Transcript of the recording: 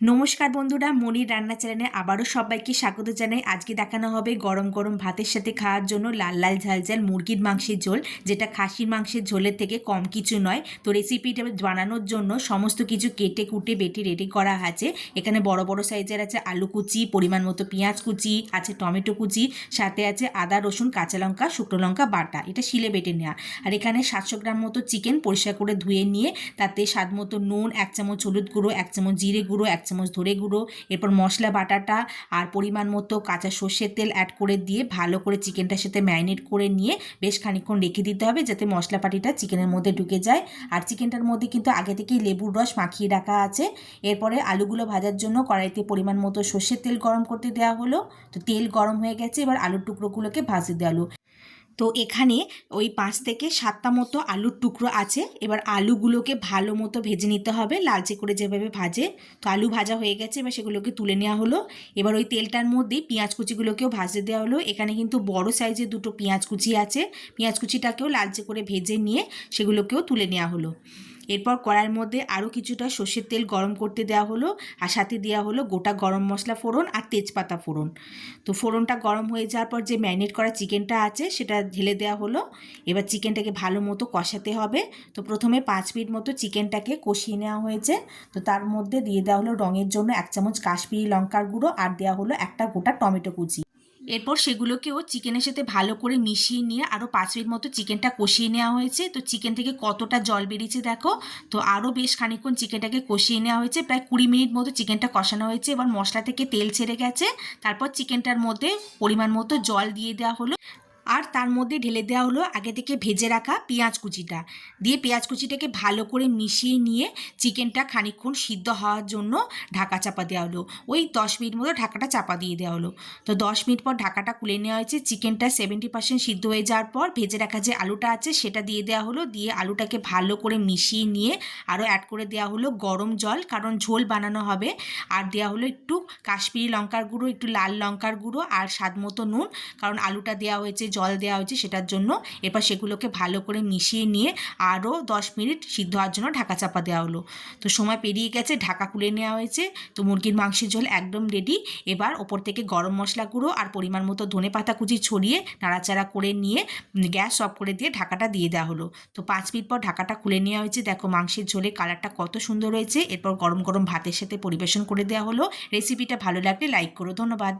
নমস্কার বন্ধুরা, মনির রান্না চ্যানেলে আবারও সবাইকে স্বাগত জানাই। আজকে দেখানো হবে গরম গরম ভাতের সাথে খাওয়ার জন্য লাল লাল ঝাল ঝাল মুরগির মাংসের ঝোল, যেটা খাসির মাংসের ঝোলের থেকে কম কিছু নয়। তো রেসিপিটা বানানোর জন্য সমস্ত কিছু কেটে কুটে বেটে রেডি করা আছে। এখানে বড় বড় সাইজের আছে আলু কুচি, পরিমাণ মতো পেঁয়াজ কুচি, আছে টমেটো কুচি, সাথে আছে আদা, রসুন, কাঁচা লঙ্কা, শুকনো লঙ্কা, বাটা। এটা শিলে বেটে নেওয়া। আর এখানে সাতশো গ্রাম মতো চিকেন পরিষ্কার করে ধুয়ে নিয়ে তাতে স্বাদ মতো নুন, এক চামচ হলুদ গুঁড়ো, এক চামচ জিরে গুঁড়ো, এক চামচ ধরে গুঁড়ো, এরপর মশলা বাটাটা আর পরিমাণ মতো কাঁচা সর্ষের তেল অ্যাড করে দিয়ে ভালো করে চিকেনটার সাথে ম্যারিনেট করে নিয়ে বেশ খানিকক্ষণ রেখে দিতে হবে যাতে মশলা পাটিটা চিকেনের মধ্যে ঢুকে যায়। আর চিকেনটার মধ্যে কিন্তু আগে থেকেই লেবুর রস মাখিয়ে রাখা আছে। এরপরে আলুগুলো ভাজার জন্য কড়াইতে পরিমাণ মতো সর্ষের তেল গরম করতে দেওয়া হলো। তো তেল গরম হয়ে গেছে, এবার আলুর টুকরোগুলোকে ভাজতে দেওয়া হলো। তো এখানে ওই পাঁচ থেকে সাতটা মতো আলুর টুকরো আছে। এবার আলুগুলোকে ভালো মতো ভেজে নিতে হবে, লালচে করে যেভাবে ভাজে। তো আলু ভাজা হয়ে গেছে, এবার সেগুলোকে তুলে নেওয়া হলো। এবার ওই তেলটার মধ্যে পেঁয়াজ কুচিগুলোকেও ভাজে দেওয়া হলো। এখানে কিন্তু বড় সাইজের দুটো পেঁয়াজ কুচি আছে। পেঁয়াজ কুচিটাকেও লালচে করে ভেজে নিয়ে সেগুলোকেও তুলে নেওয়া হলো। এরপর কড়াইয়ের মধ্যে আরও কিছুটা সর্ষের তেল গরম করতে দেওয়া হলো আর সাথে দেওয়া হলো গোটা গরম মশলা ফোড়ন আর তেজপাতা ফোড়ন। তো ফোড়নটা গরম হয়ে যাওয়ার পর যে ম্যারিনেট করা চিকেনটা আছে সেটা ঢেলে দেওয়া হলো। এবার চিকেনটাকে ভালো মতো কষাতে হবে। তো প্রথমে পাঁচ মিনিট মতো চিকেনটাকে কষিয়ে নেওয়া হয়েছে। তো তার মধ্যে দিয়ে দেওয়া হলো রঙের জন্য এক চামচ কাশ্মীরি লঙ্কার গুঁড়ো আর দেওয়া হলো একটা গোটা টমেটো কুচি। এরপর সেগুলোকেও চিকেনের সাথে ভালো করে মিশিয়ে নিয়ে আরও পাঁচ মিনিট মতো চিকেনটা কষিয়ে নেওয়া হয়েছে। তো চিকেন থেকে কতটা জল বেরিয়েছে দেখো। তো আরও বেশ খানিকক্ষণ চিকেনটাকে কষিয়ে নেওয়া হয়েছে। প্রায় কুড়ি মিনিট মতো চিকেনটা কষানো হয়েছে। এবার মশলা থেকে তেল ছেড়ে গেছে। তারপর চিকেনটার মধ্যে পরিমাণ মতো জল দিয়ে দেওয়া হলো। আর তার মধ্যে ঢেলে দেওয়া হলো আগে থেকে ভেজে রাখা পেঁয়াজ কুচিটা। দিয়ে পেঁয়াজ কুচিটাকে ভালো করে মিশিয়ে নিয়ে চিকেনটা খানিকক্ষণ সিদ্ধ হওয়ার জন্য ঢাকা চাপা দেওয়া হলো। ওই দশ মিনিট মতো ঢাকাটা চাপা দিয়ে দেওয়া হলো। তো দশ মিনিট পর ঢাকাটা খুলে নেওয়া হয়েছে। চিকেনটা সেভেন্টি পার্সেন্ট সিদ্ধ হয়ে যাওয়ার পর ভেজে রাখা যে আলুটা আছে সেটা দিয়ে দেওয়া হলো। দিয়ে আলুটাকে ভালো করে মিশিয়ে নিয়ে আরও অ্যাড করে দেওয়া হলো গরম জল, কারণ ঝোল বানানো হবে। আর দেওয়া হলো একটু কাশ্মীরি লঙ্কার গুঁড়ো, একটু লাল লঙ্কার গুঁড়ো আর স্বাদ মতো নুন, কারণ আলুটা দেওয়া হয়েছে জল দেওয়া হয়েছে সেটার জন্য। এবার সেগুলোকে ভালো করে মিশিয়ে নিয়ে আরও দশ মিনিট সিদ্ধ হওয়ার জন্য ঢাকা চাপা দেওয়া হলো। তো সময় পেরিয়ে গেছে, ঢাকা খুলে নেওয়া হয়েছে। তো মুরগির মাংসের ঝোল একদম রেডি এবার ওপর থেকে গরম মশলা গুঁড়ো আর পরিমাণ মতো ধনে পাতা কুচি ছড়িয়ে নাড়াচাড়া করে নিয়ে গ্যাস অফ করে দিয়ে ঢাকাটা দিয়ে দেওয়া হলো। তো পাঁচ মিনিট পর ঢাকাটা খুলে নেওয়া হয়েছে। দেখো মাংসের ঝোলে কালারটা কত সুন্দর হয়েছে। এরপর গরম গরম ভাতের সাথে পরিবেশন করে দেওয়া হলো। রেসিপিটা ভালো লাগলে লাইক করো। ধন্যবাদ।